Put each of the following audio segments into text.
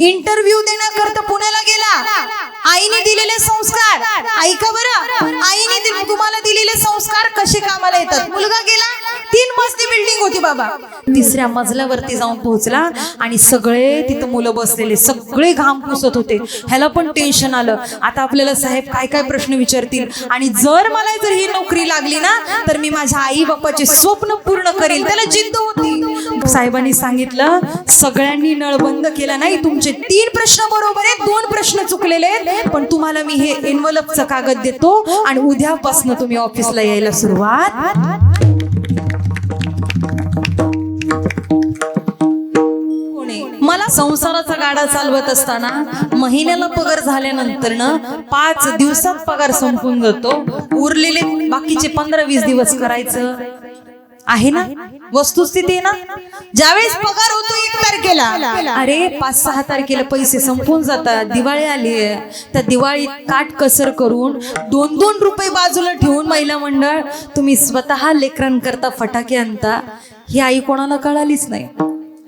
Interview देण्याकरता पुण्याला गेला. आईने दिलेले संस्कार. ऐका बरं. आईने तुम्हाला दिलेले संस्कार कसे कामाला येतात? मुलगा गेला. तीन मजली बिल्डिंग होती बाबा. तिसऱ्या मजल्यावरती जाऊन पोहोचला आणि सगळे तिथं मुलं बसलेले. सगळे घाम पुसत होते. ह्याला पण टेन्शन आलं. आता आपल्याला साहेब काय काय प्रश्न विचारतील? आणि जर मला जर ही नोकरी लागली ना तर मी माझ्या आई बाप्पाचे स्वप्न पूर्ण करील. त्याला जिद्द होती. साहेबांनी सांगितलं सगळ्यांनी नळ बंद केला नाही तुमचे तीन प्रश्न बरोबर आहेत दोन प्रश्न चुकलेले आहेत पण तुम्हाला मी हे एनवलपचं कागद देतो आणि उद्यापासून तुम्ही ऑफिसला यायला सुरुवात. मला संसाराचा गाडा चालवत असताना महिन्याला पगार झाल्यानंतर ना पाच दिवसात पगार संपून जातो. उरलेले बाकीचे पंधरा वीस दिवस करायचं. आहे ना? वस्तुस्थिती ना? ज्यावेळेस पगार होतो एक तारखेला. अरे पाच सहा तारखेला पैसे संपून जातात. दिवाळी आली आहे. त्या दिवाळीत काट कसर करून दोन दोन रुपये बाजूला ठेवून महिला मंडळ तुम्ही स्वतः लेकरांकरता फटाके आणता. ही आई कोणाला कळालीच नाही.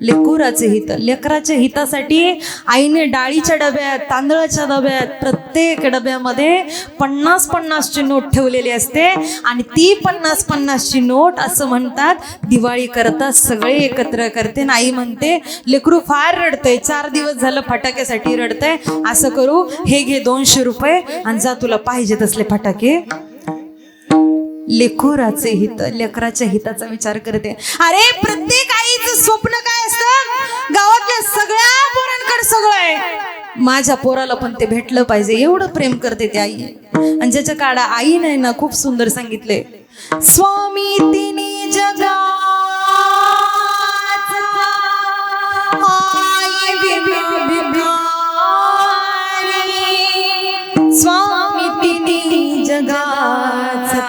लेकुराचे हित लेकराच्या हितासाठी आईने डाळीच्या डब्यात तांदळाच्या डब्यात प्रत्येक डब्यामध्ये पन्नास पन्नासची नोट ठेवलेली असते आणि ती पन्नास पन्नासची नोट असं म्हणतात दिवाळी करता सगळे एकत्र करते आणि आई म्हणते लेकरू फार रडतंय चार दिवस झालं फटाक्यासाठी रडतंय असं करू हे घे दोनशे रुपये आणि जा तुला पाहिजे तसले फटाके. लेखुराचे हित लेकराच्या हिताचा विचार करते. अरे प्रत्येक आईचं स्वप्न काय गावातल्या सगळ्या पोरांकडे सगळं आहे. माझ्या पोराला पण ते भेटलं पाहिजे एवढं प्रेम करते ती आई. आणि ज्याच्या काळा आई नाही ना खूप सुंदर सांगितले. स्वामी तिने जगा स्वामी तिने जगाचा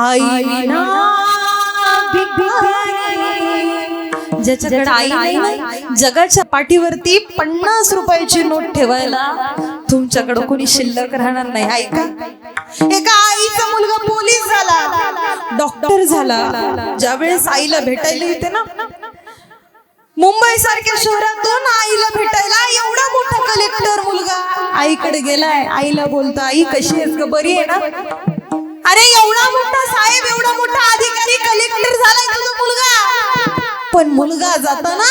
आई विना ज्याच्याकडे आई नाही जगाच्या पाठीवरती पन्नास रुपयाची नोट ठेवायला तुमच्याकडे कोणी शिल्लक राहणार नाही. ऐका. एका आईचा मुलगा पोलीस झाला डॉक्टर झाला. ज्यावेळेस आईला भेटायला येते ना मुंबई सारख्या शहरातून आईला भेटायला एवढा मोठा कलेक्टर मुलगा आईकडे गेलाय. आईला बोलतो आई कशी आहेस ग? बरी आहे ना? अरे एवढा मोठा साहेब एवढा मोठा अधिकारी कलेक्टर झालाय तुझा मुलगा. पण मुलगा जाताना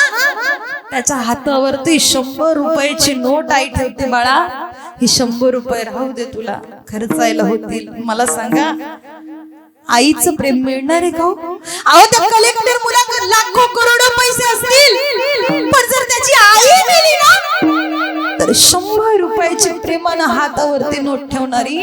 त्याच्या हातावरती शंभर रुपयाची नोट आई ठेवते बाळा ही शंभर रुपये राहू दे तुला. खर्चायला होतील. मला सांगा आईचं प्रेम मिळणार आहे का हो? अहो त्या कलेक्टर मुलाकडे लाखो करोडो पैसे असतील. पण जर त्याची आई गेली ना तर शंभर रुपयाची प्रेमानं हातावरती नोट ठेवणारी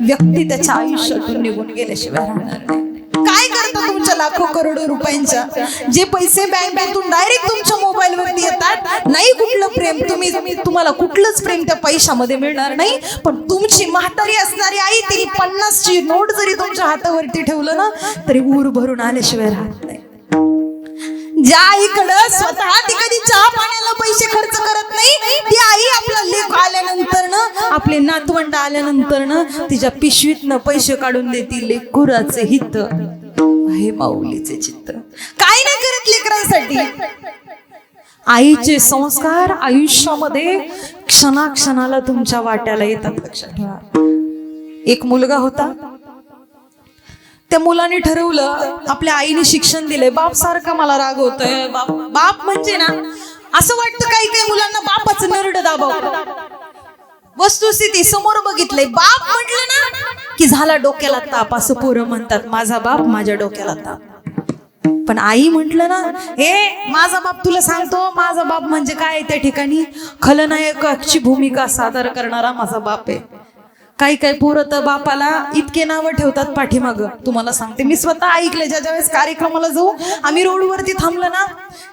व्यक्ती त्याच्या आयुष्यातून निघून गेल्याशिवाय राहणार नाही. काय करता तुमच्या लाखो करोडो रुपयांच्या? जे पैसे बँकेतून डायरेक्ट तुमच्या मोबाईल वरती येतात नाही कुठलं प्रेम तुम्ही तुम्ही- तुम्हाला कुठलंच प्रेम त्या पैशामध्ये मिळणार नाही. पण तुमची म्हातारी असणारी आई ती पन्नासची नोट जरी तुमच्या हातावरती ठेवलं ना तरी ऊर भरून आल्याशिवाय राहत नाही. ज्या आईकडं स्वतः ती कधी चहा पाण्याला पैसे खर्च करत नाही ती आई आपला लेख आल्यानंतर ना आपले नातवंड आल्यानंतर ना तिच्या पिशवीतनं पैसे काढून देतील लेखुराचे हित. हे माऊलीचे चित्र काय नाही करत लेकरांसाठी? आईचे संस्कार आयुष्यामध्ये क्षणाक्षणाला तुमच्या वाट्याला येतात लक्षात ठेवा एक मुलगा होता. त्या मुलाने ठरवलं आपल्या आईने शिक्षण दिलंय. बाप सारखा मला राग होतोय. बाप बाप म्हणजे ना असं वाटतं काही काही मुलांना बापच नरड दाबाव. वस्तुस्थिती समोर बघितलंय. बाप म्हटलं ना झाला डोक्याला ताप असं पोरं म्हणतात. माझा बाप माझ्या डोक्याला ताप. पण आई म्हटलं ना हे माझा बाप तुला सांगतो माझा बाप म्हणजे काय त्या ठिकाणी? खलनायकाची भूमिका सादर करणारा माझा बाप आहे. काही काही पोरं तर बापाला इतके नावं ठेवतात पाठीमाग. तुम्हाला सांगते मी स्वतः ऐकले ज्या ज्यावेळेस कार्यक्रमाला जाऊ आम्ही रोडवरती थांबलो ना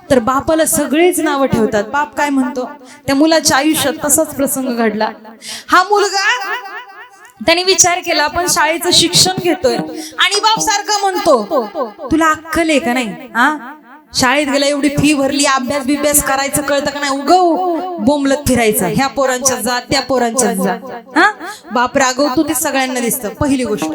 तर बापाला सगळेच नावं ठेवतात. बाप काय म्हणतो त्या मुलाच्या आयुष्यात तसाच प्रसंग घडला. हा मुलगा त्याने विचार केला आपण शाळेचं शिक्षण घेतोय. आणि बाप सारखा म्हणतो तुला अक्कल आहे का नाही? हा? शाळेत गेला एवढी फी भरली अभ्यास बिभ्यास करायचं कळतं का नाही? उगव बोंबलत फिरायचं ह्या पोरांच्या जा त्या पोरांच्या जा. हा? बाप रागवतो ते सगळ्यांना दिसतं पहिली गोष्ट.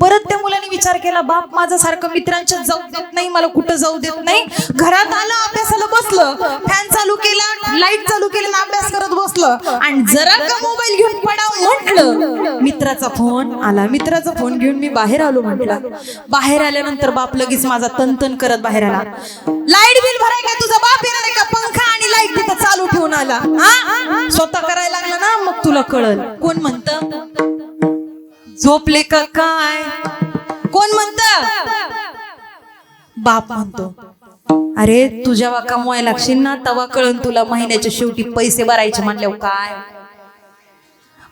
परत त्या मुलाने विचार केला बाप माझा सारखं मित्रांच्या जाऊ देत नाही मला कुठं जाऊ देत नाही. घरात आलं अभ्यासाला बसलं फॅन चालू केला लाइट चालू केलं अभ्यास करत बसलं. आणि जरा का मोबाईल घेऊन पडाव म्हटलं मित्राचा फोन आला मित्राचा फोन घेऊन मी बाहेर आलो म्हटलं. बाहेर आल्यानंतर बाप लगेच माझा तनतन करत बाहेर आला. लाइट बिल भराय का तुझा बाप येणार आहे का? पंखा आणि लाइट तिथं चालू ठेवून आला. स्वतः करायला लागला ना? मग तुला कळल. कोण म्हणत? झोपले का काय? कोण म्हणत? बाप म्हणतो. अरे तू जेव्हा कमवायला लागशील ना तवा कळन तुला महिन्याच्या शेवटी पैसे भरायचे म्हणल्यावर काय?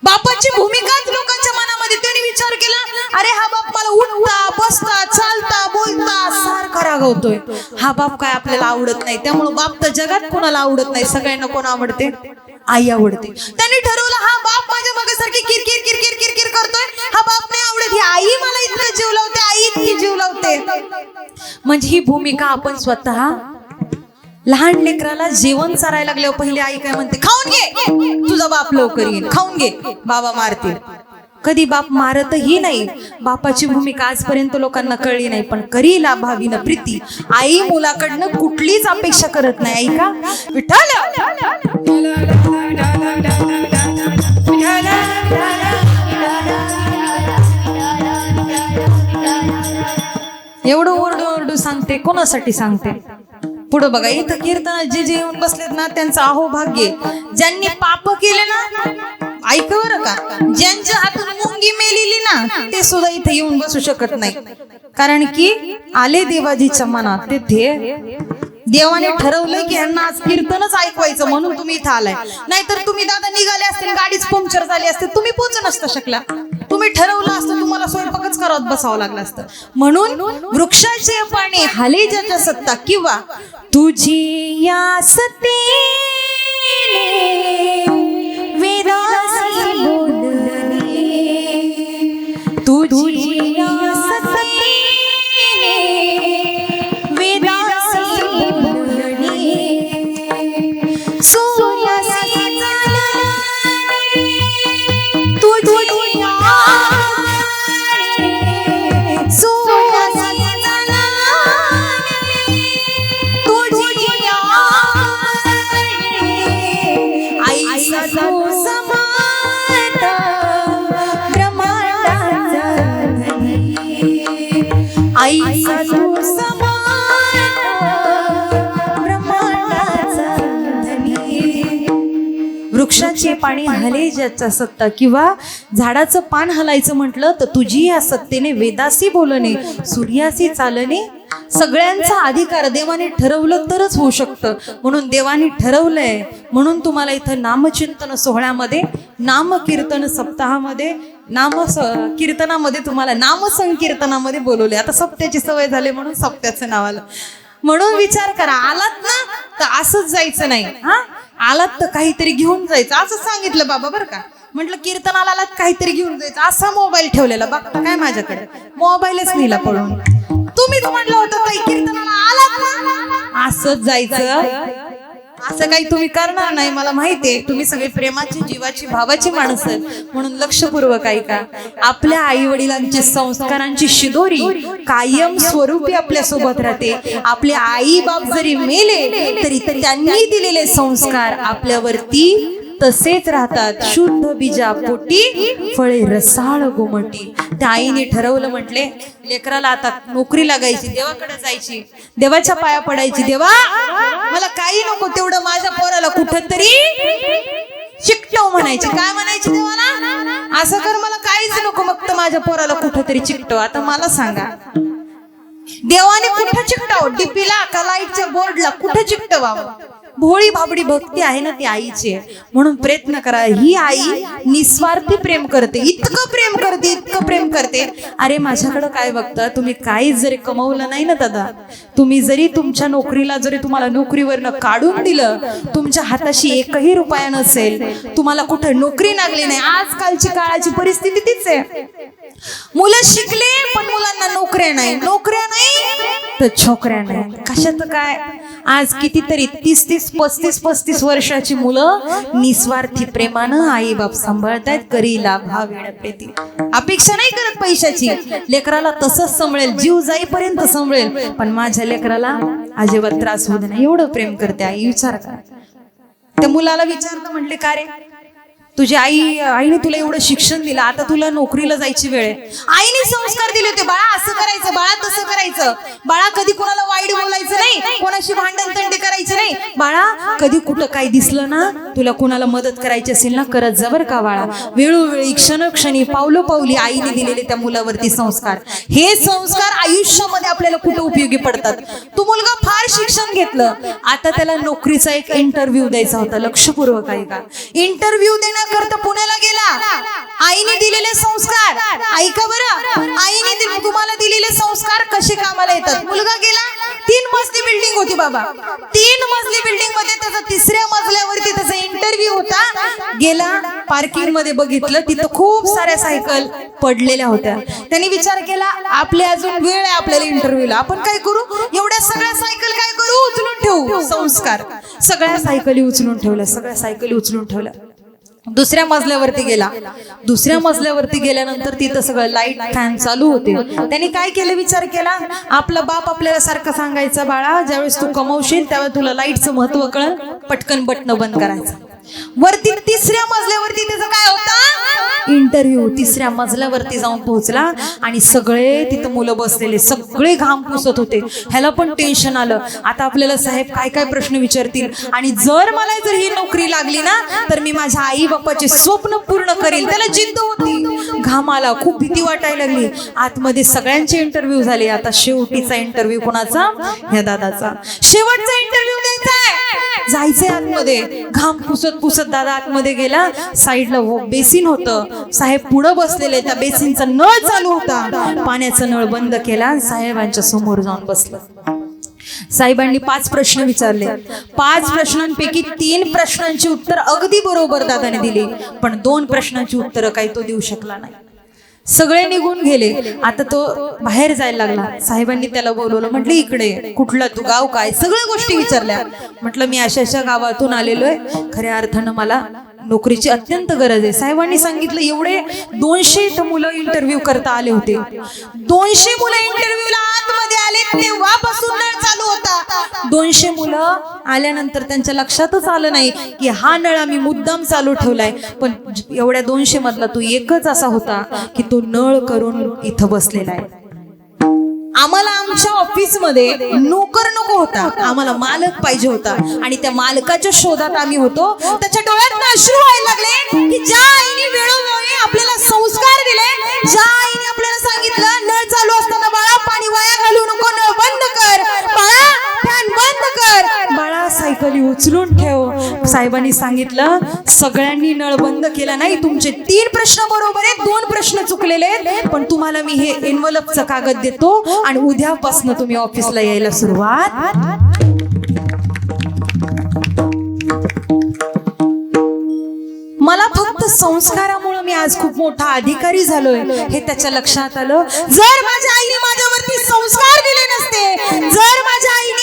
बापाची भूमिकाच लोकांच्या मनामध्ये त्यांनी विचार केला. अरे हा बाप मला उठता बसता चालता बोलता सारखा रागवतोय. हा बाप काय आपल्याला आवडत नाही. त्यामुळे बाप तर जगात कोणाला आवडत नाही सगळ्यांना कोण आवडते? आई आवडते. त्यांनी ठरवलं हा बाप माझ्या मागासारखी किरकिर किरकिर किरकिर करतोय. हा बाप नाही आवडत. ही आई मला इतकं जीव लावते आई इतकी जीव लावते. म्हणजे ही भूमिका आपण स्वतः लहान लेकराला जेवण चारायला लागल्यावर पहिले आई काय म्हणते? खाऊन घे. तुझा बाप लवकर येईल. खाऊन घे. बाबा मारतील. कधी बाप मारतही नाही. बापाची भूमिका आजपर्यंत लोकांना कळली नाही पण करी लाभावीन प्रीती. आई मुलाकडनं कुठलीच अपेक्षा करत नाही ऐका का? विठाल एवढं ओरडू ओरडू सांगते कोणासाठी सांगते? पुढे बघा इथं कीर्तनात जे जे येऊन बसलेत ना त्यांचं अहो भाग्य ज्यांनी पाप केले ना ऐक बरं का ज्यांच्या हातून मुंगी मेलेली ना ते सुद्धा इथे येऊन बसू शकत नाही कारण की आले देवाजीच्या मनात तिथे देवाने ठरवलं की यांना आज कीर्तनच ऐकवायचं म्हणून तुम्ही इथं आलाय. नाहीतर तुम्ही दादा निघाले असतील गाडीच पंक्चर झाली असते. तुम्ही पोहोचू नसता शकला. तुम्ही ठरवलं असतं तुम्हाला स्वयंपाकच करत बसावं लागलं असतं. म्हणून वृक्षाचे पाणी हाले ज्याच्या सत्ता किंवा तुझी या सत्तेने वेदासी बोलणे तुझी वृक्षाचे पाणी हले ज्याचा सत्ता किंवा झाडाचं पान हलायचं म्हटलं तर तुझी या सत्तेने वेदासी बोलणे सूर्यासी चालणे सगळ्यांचा अधिकार देवाने ठरवलं तरच होऊ शकतं. म्हणून देवाने ठरवलंय म्हणून तुम्हाला इथं नामचिंतन सोहळ्यामध्ये नामकीर्तन सप्ताहामध्ये नाम स- कीर्तनामध्ये तुम्हाला नामसंकीर्तनामध्ये बोलवले. आता सप्त्याची सवय झाली म्हणून सप्त्याचं नाव आलं. म्हणून विचार करा आलात ना तर असंच जायचं नाही. हा? आलात तर काहीतरी घेऊन जायचं. असं सांगितलं बाबा बरं का. म्हटलं कीर्तनाला आलात काहीतरी घेऊन जायचं. असा मोबाईल ठेवलेला. बघता काय माझ्याकडे? मोबाईलच नेला पळून. तुम्हीच म्हटलं होतं कीर्तनाला आलात ना? असंच जायचं. असं काही तुम्ही करणार नाही मला माहितीये तुम्ही सगळे प्रेमाची जीवाची भावाची माणसं म्हणून लक्षपूर्वक ऐका. आपल्या आई वडिलांची संस्कारांची शिदोरी कायम स्वरूपी आपल्यासोबत राहते. आपले आई बाप जरी मेले तरी त्यांनी दिलेले संस्कार आपल्यावरती तसेच राहतात. शुद्ध बीजा पोटी फळे रसाळ गोमटी. त्या आईने ठरवलं म्हटले लेकराला आता नोकरी लागायची देवाकडे जायची. देवाच्या पाया पडायची देवा मला काही नको तेवढं माझ्या पोराला कुठं तरी चिकटव म्हणायची. काय म्हणायची देवाला? असं कर मला काहीच नको फक्त माझ्या पोराला कुठं तरी चिकटव. आता मला सांगा. देवाने कुठं चिकटाव? डीपीला का लाईटच्या बोर्डला कुठं चिकटवावं? भोळी भाबडी भक्ती आहे ना ती आईची. म्हणून प्रयत्न करा ही आई निस्वार्थी प्रेम करते इतकं प्रेम करते इतकं प्रेम करते. अरे माझ्याकडं काय बघता? तुम्ही काहीच जरी कमवलं नाही ना दादा. तुम्ही जरी तुमच्या नोकरीला जरी तुम्हाला नोकरीवरनं काढून दिलं तुमच्या हाताशी एकही रुपया नसेल. तुम्हाला कुठं नोकरी लागली नाही. आजकालची काळाची परिस्थिती तीच आहे. मुलं शिकले पण मुलांना नोकऱ्या नाही. नोकऱ्या नाही तर छोकऱ्या नाही. कशात काय? आज कितीतरी तीस तीस पस्तीस पस्तीस वर्षाची मुलं निस्वार्थी प्रेमानं आई बाप सांभाळतायत करी लाभा वेळ अपेक्षा नाही करत पैशाची. लेकराला तसंच सांभळेल जीव जाईपर्यंत संभळेल. पण माझ्या लेकराला अजिबात त्रास होऊ दे नाही एवढं प्रेम करते आई. विचार करा. त्या मुलाला विचारतं म्हटले का रे? तुझी आई आईने तुला एवढं शिक्षण दिलं आता तुला नोकरीला जायची वेळ आहे. आईने संस्कार दिले होते बाळा असं करायचं बाळा तसं करायचं. बाळा कधी कोणाला वाईट बोलायचं नाही कोणाशी भांडण तंडे करायचे नाही. बाळा कधी कुठं काही दिसलं ना तुला कुणाला मदत करायची असेल ना करत जा बरं का बाळा. वेळोवेळी क्षणक्षणी पावलो पावली आईने दिलेले त्या मुलावरती संस्कार. हे संस्कार आयुष्यामध्ये आपल्याला कुठं उपयोगी पडतात? तो मुलगा फार घेतलं. आता त्याला नोकरीचा एक इंटरव्ह्यू द्यायचा होता लक्षपूर्वक ऐका इंटरव्ह्यू देण्याकरता पुण्याला गेला. आईने दिलेले संस्कार. ऐका बरं. आईने तुम्हाला दिलेले संस्कार कसे कामाला येतात? मुलगा गेला. तीन मजली बिल्डिंग होती बाबा. तीन मजली बिल्डिंगमध्ये त्याचा तिसऱ्या मजल्यावरती त्याचा इंटरव्ह्यू होता. गेला पार्किंगमध्ये बघितलं. तिथं खूप साऱ्या सायकल पडलेल्या होत्या. त्यांनी विचार केला आपले अजून वेळ आहे आपल्याला इंटरव्ह्यूला आपण काय करू? एवढ्या सगळ्या सायकल काय ठेवू संस्कार. सगळ्या सायकली उचलून ठेवल्या सगळ्या सायकली उचलून ठेवल्या. दुसऱ्या मजल्यावरती गेला. दुसऱ्या मजल्यावरती गेल्यानंतर तिथं सगळं लाइट फॅन चालू होते. त्यांनी काय केलं? विचार केला? आपला बाप आपल्याला सारखं सांगायचं बाळा ज्यावेळेस तू कमवशील त्यावेळेस तुला लाईटचं महत्त्व कळल. पटकन बटन बंद करायचं. वरती तिसऱ्या मजल्यावरती त्याचा काय होता? इंटरव्ह्यू तिसऱ्या मजल्यावरती जाऊन पोहोचला आणि सगळे तिथं मुलं बसलेले सगळे घाम पुसत होते. ह्याला पण टेन्शन आलं. आता आपल्याला साहेब काय काय प्रश्न विचारतील? आणि जर मला जर ही नोकरी लागली ना तर मी माझ्या आई बापाचे स्वप्न पूर्ण करेल. त्याला जिद्द होती. घाम आला खूप भीती वाटायला लागली. आतमध्ये सगळ्यांचे इंटरव्ह्यू झाले. आता शेवटीचा इंटरव्ह्यू कोणाचा? ह्या दादाचा. शेवटचा इंटरव्ह्यू द्यायचा जायचे जायचंय आतमध्ये. घाम पुसत पुसत दादा आतमध्ये गेला. साईडला बेसिन होतं. साहेब पुढं बसलेले. त्या बेसिनचा नळ चालू होता. पाण्याचा नळ बंद केला साहेबांच्या समोर जाऊन बसलं. साहेबांनी पाच प्रश्न विचारले. पाच प्रश्नांपैकी तीन प्रश्नांची उत्तर अगदी बरोबर दादाने दिली. पण दोन प्रश्नांची उत्तरं काही तो देऊ शकला नाही. सगळे निघून गेले. आता तो बाहेर जायला लागला. साहेबांनी त्याला बोलवलं म्हटलं इकडे. कुठला तू गाव काय? सगळ्या गोष्टी विचारल्या. म्हटलं मी अशा अशा गावातून आलेलो आहे खऱ्या अर्थानं मला नोकरीची अत्यंत गरज आहे. साहेबांनी सांगितलं एवढे दोनशे इथं मुलं इंटरव्ह्यू करता आले होते. दोनशे मुलं इंटरव्ह्यूला आतमध्ये आले तेव्हापासून नळ चालू होता. दोनशे मुलं आल्यानंतर त्यांच्या लक्षातच आलं नाही की हा नळ आम्ही मुद्दाम चालू ठेवलाय. पण एवढ्या दोनशे मधला तो एकच असा होता की तो नळ करून इथं बसलेला आहे. आम्हाला आमच्या ऑफिसमध्ये नोकर नको होता. आम्हाला मालक पाहिजे होता. आणि त्या मालकाच्या शोधात आम्ही होतो. त्याच्या डोळ्यात अश्रू व्हायला लागले की ज्या आईने वेळोवेळी आपल्याला संस्कार दिले ज्या आईने आपल्याला सांगितलं नळ चालू असताना बाळा पाणी वाया घालू नको नळ बंद कर बाळा फॅन बंद कर बाळा उचलून ठेव. साहेबांनी सांगितलं सगळ्यांनी नळ बंद केला नाही तुमचे तीन प्रश्न बरोबर आहेत दोन प्रश्न चुकलेले आहेत पण तुम्हाला मी हे एनवलपचं कागद देतो आणि उद्यापासून तुम्ही ऑफिसला यायला सुरुवात. मला फक्त संस्कारामुळे मी आज खूप मोठा अधिकारी झालोय हे त्याच्या लक्षात आलं. जर माझ्या आईने माझ्यावरती संस्कार दिले नसते जर माझ्या आईने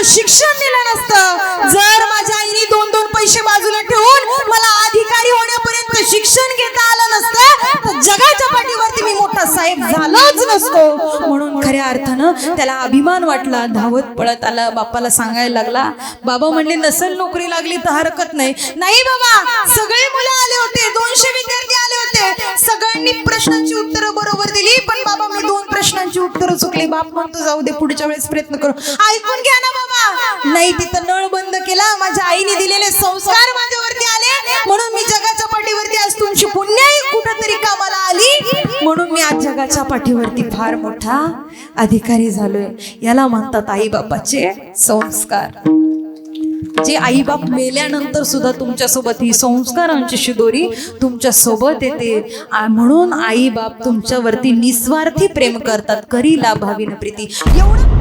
मला शिक्षण दिलं नसतं. जर माझ्या आईने दोन दोन पैसे बाजूला ठेवून मला अधिकारी होण्यापर्यंत शिक्षण घेता आलं नसतं तर जगाच्या पाठीवरती मी मोठा साहेब झालोच नसतो. म्हणून खऱ्या अर्थानं त्याला अभिमान वाटला. धावत पळत आला. बापाला सांगायला लागला बाबा म्हणले नसल नोकरी लागली तर हरकत नाही. नाही बाबा सगळे मुलं आले होते. दोनशे विद्यार्थी होते सगळ्यांनी प्रश्नांची उत्तरं बरोबर दिली. पण बाबा मी दोन प्रश्नांची उत्तरं चुकली. बाप म्हणतो जाऊ दे पुढच्या वेळेस प्रयत्न करू. ऐकून घ्या ना बाबा. नाही तिथं नळ बंद केला. माझ्या आईने दिलेले संस्कार माझ्यावरती आले. म्हणून मी जगाच्या पाठीवरती आज तुमची पुण्याही कुठंतरी कामाला आली. म्हणून मी आज जगाच्या पाठीवरती फार मोठा अधिकारी झालोय. याला म्हणतात आई बापाचे संस्कार. जे आईबाप मेल्यानंतर सुद्धा तुमच्यासोबत ही संस्कारांची शिदोरी तुमच्यासोबत येते म्हणून आई बाप तुमच्यावरती निस्वार्थी प्रेम करतात करी लाभावी न प्रीती. एवढं